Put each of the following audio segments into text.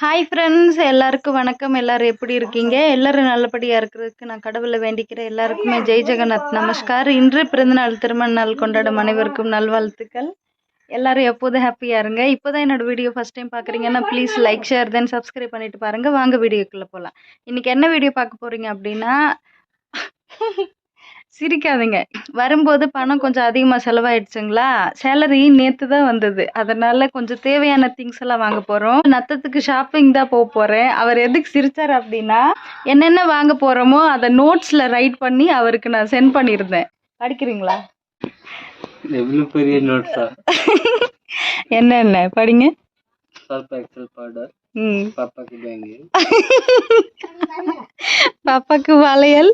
Hi friends எல்லாருக்கும் வணக்கம். எல்லாரும் எப்படி இருக்கீங்க? எல்லாரும் நல்லபடியாக இருக்கிறதுக்கு நான் கடவுளை வேண்டிக்கிறேன். எல்லாருக்குமே ஜெய் ஜெகநாத். நமஸ்கார். இன்று பிறந்தநாள் திருமண நாள் கொண்டாடும் அனைவருக்கும் நல்வாழ்த்துக்கள். எல்லாரும் எப்போதும் ஹாப்பியாக இருங்க. இப்போ தான் என்னோட வீடியோ ஃபஸ்ட் டைம் பார்க்குறீங்கன்னா please like share then subscribe பண்ணிட்டு பாருங்கள் வாங்க வீடியோக்குள்ளே போகலாம் இன்றைக்கி என்ன வீடியோ பார்க்க போகிறீங்க அப்படின்னா சிரிக்காதுங்க. வரும்போது பணம் கொஞ்சம் அதிகமாக செலவாயிடுச்சுங்களா? சேலரி நேற்று தான் வந்தது. அதனால கொஞ்சம் தேவையான திங்ஸ் எல்லாம் வாங்க போகிறோம் நத்தத்துக்கு ஷாப்பிங் தான் போக போகிறேன் அவர் எதுக்கு சிரிச்சார் அப்படின்னா என்னென்ன வாங்க போகிறோமோ அதை நோட்ஸில் ரைட் பண்ணி அவருக்கு நான் சென்ட் பண்ணியிருந்தேன். படிக்கிறீங்களா? எவ்வளோ பெரிய நோட்ஸா என்னென்ன படிங்க. பாப்பாக்கு வளையல்.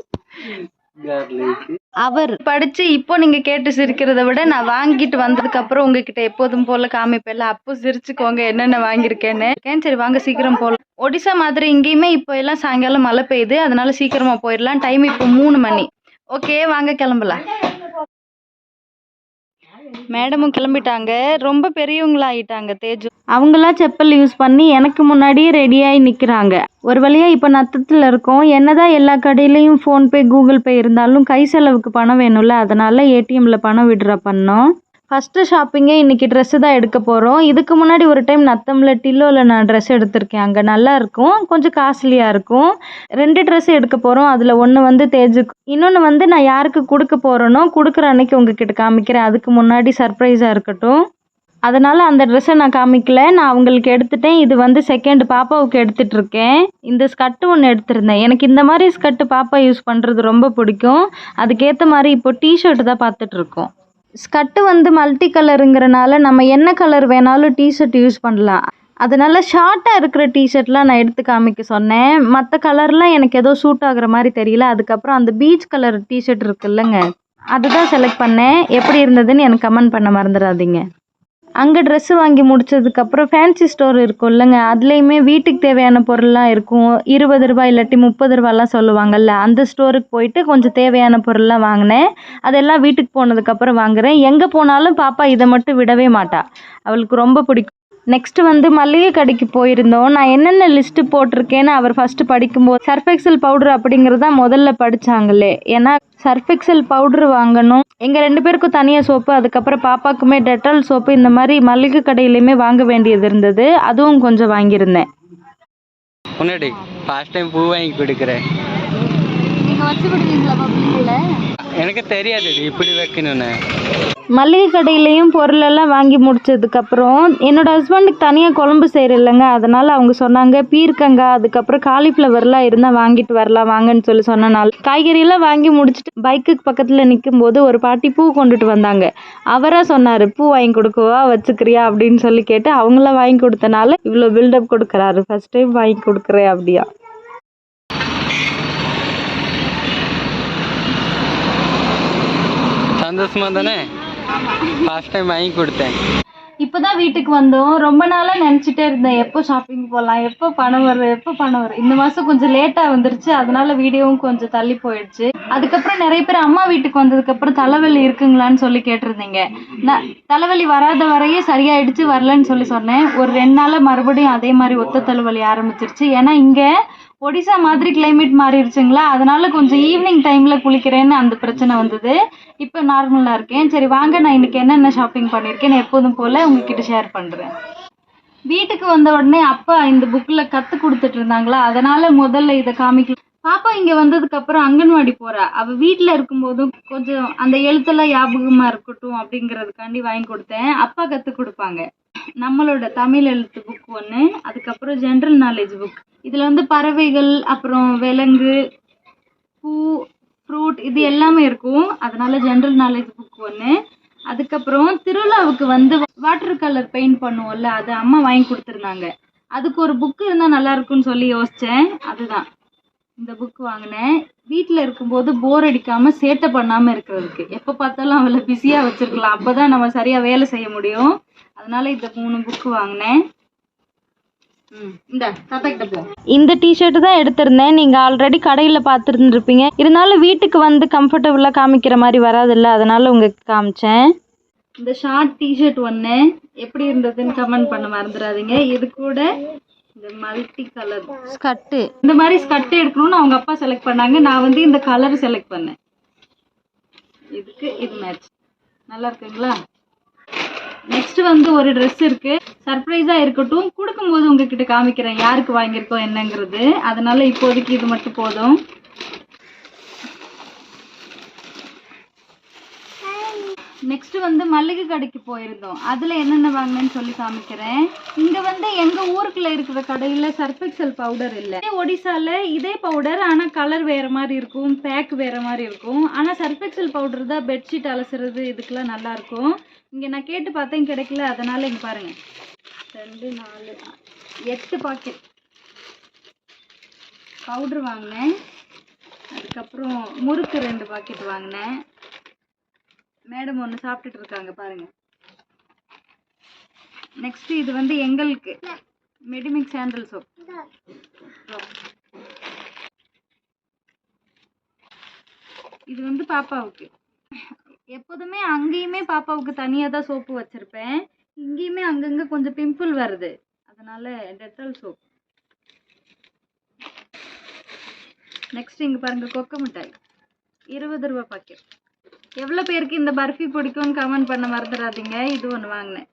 அவர் படிச்சு இப்போ நீங்க கேட்டு சிரிக்கிறத விட நான் வாங்கிட்டு வந்ததுக்கு அப்புறம் உங்ககிட்ட எப்போதும் போல காமிப்பேன்ல. அப்போ சிரிச்சுக்கோங்க என்னென்ன வாங்கியிருக்கேன்னு. சரி வாங்க சீக்கிரம் போகலாம் ஒடிசா மாதிரி இங்கேயுமே இப்போ எல்லாம் சாயங்காலம் மழை பெய்யுது. அதனால சீக்கிரமா போயிடலாம் டைம் இப்போ மூணு மணி. ஓகே வாங்க கிளம்பலாம். மேடமும் கிளம்பிட்டாங்க. ரொம்ப பெரியவங்களா ஆயிட்டாங்க தேஜு. அவங்களா செப்பல் யூஸ் பண்ணி எனக்கு முன்னாடியே ரெடியாகி நிற்கிறாங்க ஒரு வழியாக இப்போ நத்தத்தில் இருக்கோம். என்னதான் எல்லா கடையிலையும் ஃபோன்பே கூகுள் பே இருந்தாலும் கை செலவுக்கு பணம் வேணும்ல. அதனால ஏடிஎம்மில் பணம் விட்ரா பண்ணோம். ஃபஸ்ட்டு ஷாப்பிங்கே இன்றைக்கி ட்ரெஸ்ஸு தான் எடுக்க போகிறோம் இதுக்கு முன்னாடி ஒரு டைம் நத்தமில் டில்லோவில் நான் ட்ரெஸ் எடுத்திருக்கேன். அங்கே நல்லா இருக்கும். கொஞ்சம் காஸ்ட்லியாக இருக்கும். ரெண்டு ட்ரெஸ் எடுக்க போகிறோம் அதில் ஒன்று வந்து தேஜுக்கு இன்னொன்று வந்து நான் யாருக்கு கொடுக்க போகிறேனோ கொடுக்குற அன்னைக்கு உங்ககிட்ட காமிக்கிறேன். அதுக்கு முன்னாடி சர்ப்ரைஸாக இருக்கட்டும். அதனால் அந்த ட்ரெஸ்ஸை நான் காமிக்கல. நான் அவங்களுக்கு எடுத்துட்டேன். இது வந்து செகண்ட் பாப்பாவுக்கு எடுத்துகிட்டு இருக்கேன் இந்த ஸ்கர்ட்டு ஒன்று எடுத்திருந்தேன். எனக்கு இந்த மாதிரி ஸ்கர்ட்டு பாப்பா யூஸ் பண்ணுறது ரொம்ப பிடிக்கும். அதுக்கேற்ற மாதிரி இப்போ டிஷர்ட் தான் பார்த்துட்ருக்கோம் ஸ்கர்ட்டு வந்து மல்டி கலருங்கிறனால நம்ம என்ன கலர் வேணாலும் டிஷர்ட் யூஸ் பண்ணலாம். அதனால் ஷார்ட்டாக இருக்கிற டிஷர்ட்லாம் நான் எடுத்து காமிக்க சொன்னேன். மற்ற கலர்லாம் எனக்கு ஏதோ சூட் ஆகுற மாதிரி தெரியல. அதுக்கப்புறம் அந்த பீச் கலர் டிஷர்ட் இருக்குல்லங்க. அதுதான் செலக்ட் பண்ணேன். எப்படி இருந்ததுன்னு எனக்கு கமெண்ட் பண்ண மறந்துடாதீங்க. அங்கே ட்ரெஸ்ஸு வாங்கி முடிச்சதுக்கப்புறம் ஃபேன்சி ஸ்டோர் இருக்கும் இல்லைங்க. அதுலேயுமே வீட்டுக்கு தேவையான பொருள்லாம் இருக்கும். இருபது ரூபாய் இல்லாட்டி முப்பது ரூபாய்லாம் சொல்லுவாங்கல்ல அந்த ஸ்டோருக்கு போயிட்டு கொஞ்சம் தேவையான பொருள்லாம் வாங்கினேன். அதெல்லாம் வீட்டுக்கு போனதுக்கப்புறம் வாங்குகிறேன் எங்கே போனாலும் பாப்பா இதை மட்டும் விடவே மாட்டா. அவளுக்கு ரொம்ப பிடிக்கும். நெக்ஸ்ட் வந்து மளிகை கடைக்கு போயிருந்தோம். நான் என்னென்ன லிஸ்ட்டு போட்டிருக்கேன்னு அவர் ஃபஸ்ட்டு படிக்கும்போது சர்ஃபெக்சல் பவுடர் அப்படிங்கிறத முதல்ல படிச்சாங்களே. ஏன்னா சர்ஃபெக்சல் பவுடர் வாங்கணும். எங்கள் ரெண்டு பேருக்கும் தனியாக சோப்பு அதுக்கப்புறம் பாப்பாக்குமே டெட்டால் சோப்பு இந்த மாதிரி மளிகை கடையிலையுமே வாங்க வேண்டியது இருந்தது. அதுவும் கொஞ்சம் வாங்கியிருந்தேன். முன்னாடி ஃபர்ஸ்ட் டைம் பூ வாங்கி கொடுக்குறேன். நீங்கள் வச்சு எனக்கு தெரியாது இது இப்படி வைக்கணும்னு. மளிகை கடையிலையும் பொருளெல்லாம் வாங்கி முடிச்சதுக்கப்புறம் என்னோட ஹஸ்பண்டுக்கு தனியாக குழம்பு செய்கிற இல்லைங்க அதனால் அவங்க சொன்னாங்க பீர்க்கங்காய் அதுக்கப்புறம் காலிஃப்ளவர்லாம் இருந்தால் வாங்கிட்டு வரலாம் வாங்கன்னு சொல்லி சொன்னனால. காய்கறியெல்லாம் வாங்கி முடிச்சுட்டு பைக்குக்கு பக்கத்தில் நிற்கும்போது ஒரு பாட்டி பூ கொண்டுட்டு வந்தாங்க. அவராக சொன்னார் பூ வாங்கி கொடுக்கவா வச்சுக்கிறியா? அப்படின்னு சொல்லி கேட்டு அவங்களாம் வாங்கி கொடுத்தனால இவ்வளோ பில்டப் கொடுக்குறாரு. ஃபர்ஸ்ட் டைம் வாங்கி கொடுக்குறேன் அப்படியா? சந்தோஷமா தானே? ஃபர்ஸ்ட் டைம் வாங்கி கொடுத்தேன். இப்போதான் வீட்டுக்கு வந்தோம். ரொம்ப நாளாக நினச்சிட்டே இருந்தேன். எப்போ ஷாப்பிங் போகலாம் எப்போ பணம் வரும் எப்போ பணம் வரும் இந்த மாதம் கொஞ்சம் லேட்டாக வந்துருச்சு. அதனால வீடியோவும் கொஞ்சம் தள்ளி போயிடுச்சு. அதுக்கப்புறம் நிறைய பேர் அம்மா வீட்டுக்கு வந்ததுக்கப்புறம் தலைவலி இருக்குங்களான்னு சொல்லி கேட்டிருந்தீங்க. நான் தலைவலி வராத வரையே சரியாயிடுச்சு வரலன்னு சொல்லி சொன்னேன். ஒரு ரெண்டு நாளாக மறுபடியும் அதே மாதிரி ஒத்த தலைவலி ஆரம்பிச்சிருச்சு. ஏன்னா இங்கே ஒடிசா மாதிரி கிளைமேட் மாறிடுச்சுங்களா? அதனால கொஞ்சம் ஈவினிங் டைமில் குளிக்கிறேன்னு அந்த பிரச்சனை வந்தது. இப்போ நார்மலாக இருக்கேன். சரி வாங்க நான் இன்னைக்கு என்னென்ன ஷாப்பிங் பண்ணியிருக்கேன்னு எப்போதும் போல் உங்ககிட்ட ஷேர் பண்ணுறேன் வீட்டுக்கு வந்த உடனே அப்பா இந்த புக்கில் கற்றுக் கொடுத்துட்டு இருந்தாங்களா? அதனால முதல்ல இதை காமிக்கல. பாப்பா இங்கே வந்ததுக்கு அப்புறம் அங்கன்வாடி போறா. அவ வீட்டில் இருக்கும்போதும் கொஞ்சம் அந்த எழுத்தெல்லாம் ஞாபகமா இருக்கட்டும் அப்படிங்கிறதுக்காண்டி வாங்கி கொடுத்தேன். அப்பா கற்றுக் கொடுப்பாங்க. நம்மளோட தமிழ் எழுத்து புக் ஒன்று அதுக்கப்புறம் ஜென்ரல் நாலேஜ் புக் இதில் வந்து பறவைகள் அப்புறம் விலங்கு பூ ஃப்ரூட் இது எல்லாமே இருக்கும். அதனால ஜென்ரல் நாலேஜ் புக் ஒன்று அதுக்கப்புறம் திருவிழாவுக்கு வந்து வாட்டர் கலர் பெயிண்ட் பண்ணுவோம்ல அது அம்மா வாங்கி கொடுத்துருந்தாங்க. அதுக்கு ஒரு புக் இருந்தால் நல்லா இருக்கும்னு சொல்லி யோசித்தேன் அதுதான். இந்த புக் வாங்கினேன். வீட்டில் இருக்கும்போது போர் அடிக்காமல் சேட்டை பண்ணாமல் இருக்கிறதுக்கு. எப்போ பார்த்தாலும் அவளை பிஸியாக வச்சுருக்கலாம். அப்போ தான் நம்ம சரியாக வேலை செய்ய முடியும். அதனால இந்த மூணு புக்கு வாங்கினேன். இந்த தாத்தா கிட்ட போ. இந்த டிஷர்ட் தான் எடுத்திருந்தேன். நீங்க ஆல்ரெடி கடையில பார்த்துருந்துருப்பீங்க. இருந்தாலும் வீட்டுக்கு வந்து கம்ஃபர்டபுளா காமிக்கிற மாதிரி வராதுல்ல. அதனால உங்களுக்கு காமிச்சேன். இந்த ஷார்ட் டிஷர்ட் ஒன்று எப்படி இருந்ததுன்னு கமெண்ட் பண்ண மறந்துடாதீங்க. இது கூட இந்த மல்டி கலர் ஸ்கர்ட்டு இந்த மாதிரி ஸ்கர்ட் எடுக்கணும்னு அவங்க அப்பா செலக்ட் பண்ணாங்க. நான் வந்து இந்த கலர் செலக்ட் பண்ணேன். இதுக்கு இது மேட்ச் நல்லா இருக்குங்களா? நெக்ஸ்ட் வந்து ஒரு Dress இருக்கு. சர்ப்ரைஸா இருக்கட்டும். கொடுக்கும்போது உங்ககிட்ட காமிக்கிறேன். யாருக்கு வாங்கியிருக்கோம் என்னங்கிறது. அதனால இப்போதைக்கு இது மட்டும் போதும். நெக்ஸ்ட் வந்து மல்லிகை கடைக்கு போயிருந்தோம். அதுல என்னென்ன வாங்கினேன்னு சொல்லி காமிக்கிறேன். இங்க வந்து எங்க ஊருக்குள்ள இருக்கிற கடையில சர்ஃபெக்சல் பவுடர் இல்லை. ஒடிசால இதே பவுடர் ஆனா கலர் வேற மாதிரி இருக்கும் பேக் வேற மாதிரி இருக்கும். ஆனா சர்ஃபெக்சல் பவுடர் தான் பெட்ஷீட் அலசுறது இதுக்கெல்லாம் நல்லா இருக்கும். இங்க நான் கேட்டு பார்த்தேன் கிடைக்கல. அதனால இங்க பாருங்க. ரெண்டு நாலு எட்டு பாக்கெட் பவுடர் வாங்கினேன். அதுக்கப்புறம் முறுக்கு ரெண்டு பாக்கெட் வாங்கினேன். மேடம் ஒன்று சாப்பிட்டுட்டு இருக்காங்க பாருங்க. நெக்ஸ்ட் இது வந்து எங்களுக்கு மெடிமிக் சாண்டல் சோப் இது வந்து பாப்பாவுக்கு. எப்போதுமே அங்கேயுமே பாப்பாவுக்கு தனியாக தான் சோப்பு வச்சுருப்பேன். இங்கேயுமே அங்கங்கே கொஞ்சம் பிம்பிள் வருது. அதனால டெட்டால் சோப் நெக்ஸ்ட் இங்கே பாருங்கள் கொக்க மிட்டாய் இருபது ரூபா பாக்கெட் எவ்வளோ பேருக்கு இந்த பர்ஃபி பிடிக்கும்னு கமெண்ட் பண்ண மறந்துடாதீங்க இது ஒன்று வாங்கினேன்.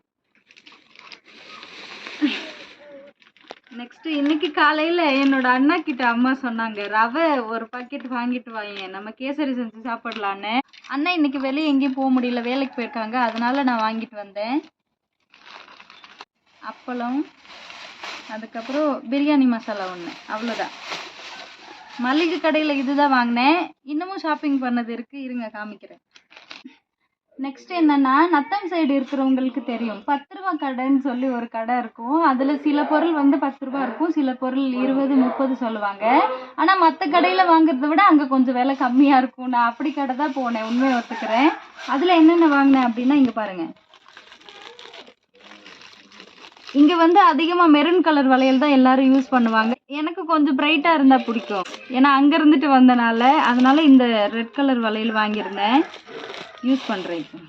நெக்ஸ்ட் இன்னைக்கு காலையில என்னோட அண்ணா கிட்ட அம்மா சொன்னாங்க ரவை ஒரு பாக்கெட் வாங்கிட்டு வாங்க நம்ம கேசரி செஞ்சு சாப்பிடலான்னு. அண்ணா இன்னைக்கு வெளியே எங்கேயும் போக முடியல வேலைக்கு போயிருக்காங்க அதனால நான் வாங்கிட்டு வந்தேன். அப்பளம் அதுக்கப்புறம் பிரியாணி மசாலா ஒன்று அவ்வளோதான் மளிகை கடையில் இதுதான் வாங்கினேன். இன்னமும் ஷாப்பிங் பண்ணது இருக்குது இருங்க காமிக்கிறேன். நெக்ஸ்ட் என்னன்னா நத்தம் சைடு இருக்கிறவங்களுக்கு தெரியும். பத்து ரூபா கடைன்னு சொல்லி ஒரு கடை இருக்கும். அதுல சில பொருள் வந்து பத்து ரூபா இருக்கும். சில பொருள் இருபது முப்பது சொல்லுவாங்க. ஆனா மற்ற கடையில வாங்குறத விட அங்க கொஞ்சம் விலை கம்மியா இருக்கும். நான் அப்படி கடை தான் போனேன். உண்மையை ஒத்துக்கிறேன். அதுல என்னென்ன வாங்கினேன் அப்படின்னா இங்க பாருங்க. இங்க வந்து அதிகமா மெரூன் கலர் வளையல் தான் எல்லாரும் யூஸ் பண்ணுவாங்க. எனக்கு கொஞ்சம் பிரைட்டா இருந்தா பிடிக்கும். ஏன்னா அங்க இருந்துட்டு வந்தனால அதனால இந்த ரெட் கலர் வளையல் வாங்கியிருந்தேன். யூஸ் பண்ணுறேன் இப்போ.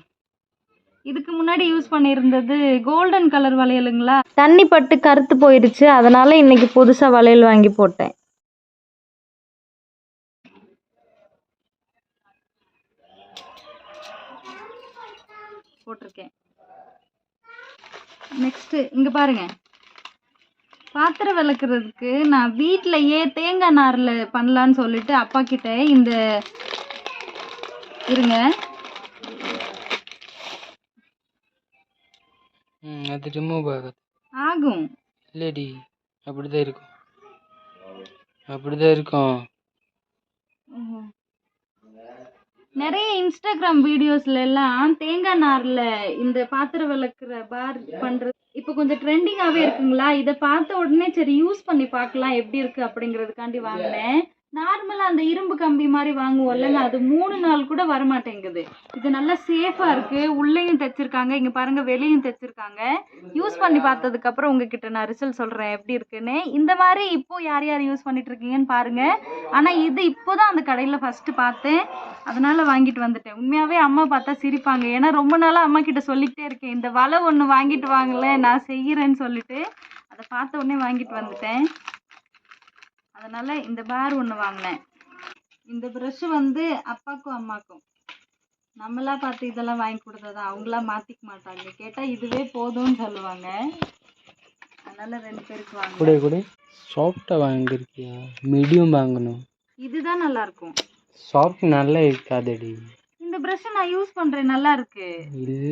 இதுக்கு முன்னாடி யூஸ் பண்ணியிருந்தது கோல்டன் கலர் வளையலுங்களா? தண்ணி பட்டு கருத்து போயிடுச்சு. அதனால் இன்றைக்கி புதுசாக வளையல் வாங்கி போட்டேன். போட்டிருக்கேன். நெக்ஸ்ட்டு இங்கே பாருங்க. பாத்திரம் விளக்குறதுக்கு நான் வீட்டிலையே தேங்காய் நாரில் பண்ணலான்னு சொல்லிட்டு அப்பா கிட்ட இந்த இருங்க. அது ரிமூவ் ஆகாது. ஆகும். இல்லடி அப்படிதான் இருக்கும். அப்படிதான் இருக்கும். நிறைய இன்ஸ்டாகிராம் வீடியோஸ்ல எல்லாம் தேங்காய் நார்ல இந்த பாத்திரம் விளக்குற பார் பண்றது இப்போ கொஞ்சம் ட்ரெண்டிங்காவே இருக்குங்களா? இதை பார்த்த உடனே சரி யூஸ் பண்ணி பார்க்கலாம் எப்படி இருக்கு அப்படிங்கிறதுக்காண்டி வாங்கினேன். நார்மலா அந்த இரும்பு கம்பி மாதிரி வாங்குவோம்லங்க அது மூணு நாள் கூட வரமாட்டேங்குது. இது நல்லா சேஃபா இருக்கு. உள்ளேயும் தைச்சிருக்காங்க இங்க பாருங்க வெளியும் தைச்சிருக்காங்க. யூஸ் பண்ணி பார்த்ததுக்கு அப்புறம் உங்ககிட்ட நான் ரிசல்ட் சொல்றேன் எப்படி இருக்குன்னு. இந்த மாதிரி இப்போ யார் யார் யூஸ் பண்ணிட்டு இருக்கீங்கன்னு பாருங்க. ஆனா இது இப்போதான் அந்த கடையில ஃபர்ஸ்ட் பார்த்தேன். அதனால வாங்கிட்டு வந்துட்டேன். உண்மையாவே அம்மா பார்த்தா சிரிப்பாங்க. ஏன்னா ரொம்ப நாளா அம்மா கிட்ட சொல்லிக்கிட்டே இருக்கேன். இந்த வலை ஒன்று வாங்கிட்டு வாங்கல நான் செய்யறேன்னு சொல்லிட்டு. அதை பார்த்த உடனே வாங்கிட்டு வந்துட்டேன். அதனால இந்த பார் ஒன்று வாங்கினேன். இந்த ப்ரஷ் வந்து அப்பாக்கும் அம்மாக்கும். நம்மளா பார்த்து இதெல்லாம் வாங்கி கொடுத்ததான் அவங்களா மாத்திக்க மாட்டாங்க. கேட்டா இதுவே போதும்னு சொல்லுவாங்க. அதனால ரெண்டு பேருக்கு வாங்க கூட கூட. சாஃப்டாக வாங்கியிருக்கியா? மீடியம் வாங்கணும். இதுதான் நல்லா இருக்கும் சாஃப்ட் நல்லா இருக்காதடி. இந்த ப்ரஷ் நான் யூஸ் பண்றேன். நல்லா இருக்கு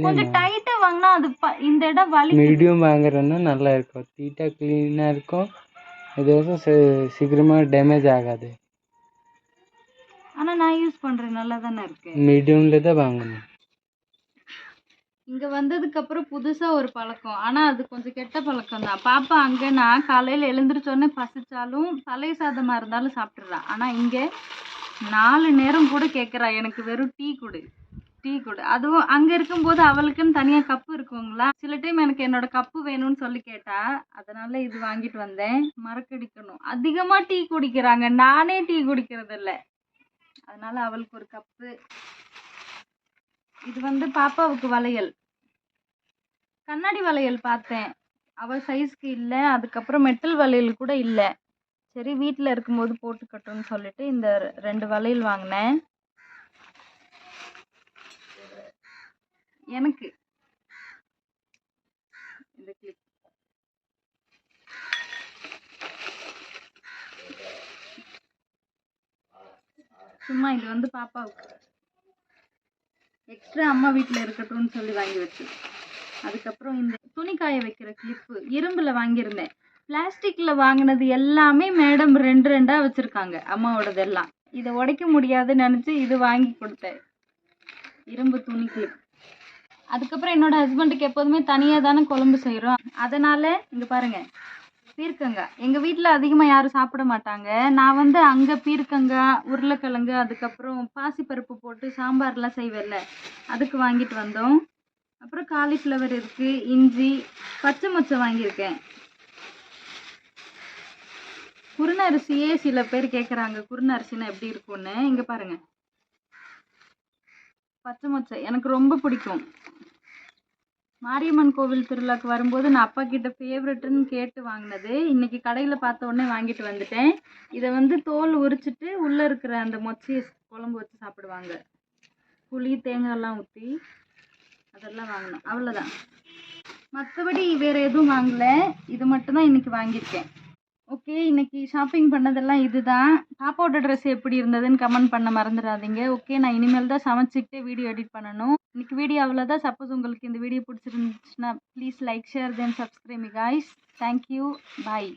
கொஞ்சம் டைட்டா வாங்கினா அது இந்த இடம் வலி மீடியம் வாங்குறேன்னா நல்லா இருக்கும். நீட்டாக க்ளீனாக இருக்கும். இது வந்து சீ- சீக்கிரமா டேமேஜ் ஆகாது. ஆனா நான் யூஸ் பண்றேன் நல்லா தானே இருக்கு. மீடியமில் தான் வாங்கணும். இங்க வந்ததுக்கு அப்புறம் புதுசா ஒரு பழக்கம். ஆனா அது கொஞ்சம் கெட்ட பழக்கம் தான். பாப்பா அங்க நான் காலையில எழுந்திரிச்ச உடனே பசிச்சாலும் பழைய சாதமா இருந்தாலும் சாப்பிட்டுறா. ஆனா இங்க நாலு நேரம் கூட கேக்குறா. எனக்கு வெறும் டீ கொடு. டீ கூட. அதுவும் அங்க இருக்கும்போது அவளுக்குன்னு தனியா கப்பு இருக்குங்களா? சில டைம் எனக்கு என்னோட கப்பு வேணும்னு சொல்லி கேட்டா அதனால இது வாங்கிட்டு வந்தேன். மறக்கடிக்கணும். அதிகமா டீ குடிக்கிறாங்க. நானே டீ குடிக்கிறது இல்லை. அதனால அவளுக்கு ஒரு கப்பு இது வந்து பாப்பாவுக்கு வளையல். கண்ணாடி வளையல் பார்த்தேன். அவள் சைஸ்க்கு இல்லை. அதுக்கப்புறம் மெட்டல் வளையல் கூட இல்லை. சரி வீட்டில் இருக்கும்போது போட்டுக்கட்டும்னு சொல்லிட்டு இந்த ரெண்டு வளையல் வாங்கினேன். எனக்கு. இந்த கிளிப் சும்மா இது வந்து பாப்பாவுக்கு. எக்ஸ்ட்ரா அம்மா வீட்டில் இருக்கட்டும்னு சொல்லி வாங்கி வச்சு. அதுக்கப்புறம் இந்த துணி காய வைக்கிற கிளிப்பு இரும்பில் வாங்கியிருந்தேன். பிளாஸ்டிக்கில் வாங்கினது எல்லாமே மேடம் ரெண்டு ரெண்டாக வச்சுருக்காங்க அம்மாவோடது எல்லாம் இதை உடைக்க முடியாதுன்னு நினச்சி இது வாங்கி கொடுத்தேன். இரும்பு துணி கிளிப் அதுக்கப்புறம் என்னோட ஹஸ்பண்டுக்கு எப்போதுமே தனியாக தானே குழம்பு செய்கிறோம் அதனால் இங்கே பாருங்கள் பீர்க்கங்காய் எங்கள் வீட்டில் அதிகமாக யாரும் சாப்பிட மாட்டாங்க. நான் வந்து அங்கே பீர்க்கங்காய் உருளைக்கிழங்கு அதுக்கப்புறம் பாசிப்பருப்பு போட்டு சாம்பார்லாம் செய்வேன்ல. அதுக்கு வாங்கிட்டு வந்தோம். அப்புறம் காலிஃப்ளவர் இருக்குது இஞ்சி பச்சை மொச்சை வாங்கியிருக்கேன். குருணரிசியே சில பேர் கேட்குறாங்க குருண எப்படி இருக்கும்னு. இங்கே பாருங்கள் பச்சை மொச்சை எனக்கு ரொம்ப பிடிக்கும். மாரியம்மன் கோவில் திருவிழாக்கு வரும்போது நான் அப்பா கிட்ட ஃபேவரெட்டுன்னு கேட்டு வாங்கினது. இன்னைக்கு கடையில் பார்த்த உடனே வாங்கிட்டு வந்துட்டேன். இதை வந்து தோல் உரிச்சிட்டு உள்ளே இருக்கிற அந்த மொச்சையை குழம்பு வச்சு சாப்பிடுவாங்க. புளி தேங்காய்லாம் ஊற்றி அதெல்லாம் வாங்கினோம் அவ்வளோதான் மற்றபடி வேறு எதுவும் வாங்கலை. இது மட்டும்தான் இன்னைக்கு வாங்கியிருக்கேன். ஓகே இன்னைக்கு ஷாப்பிங் பண்ணதெல்லாம் இதுதான். பாப்பாவோட ட்ரெஸ் எப்படி இருந்ததுன்னு கமெண்ட் பண்ண மறந்துடாதீங்க. ஓகே நான் இனிமேல் தான் சமைச்சிக்கிட்டே வீடியோ எடிட் பண்ணணும். இன்னைக்கு வீடியோ அவ்வளோதான் சப்போஸ் உங்களுக்கு இந்த வீடியோ பிடிச்சிருந்துச்சுன்னா please like share then subscribe guys thank you bye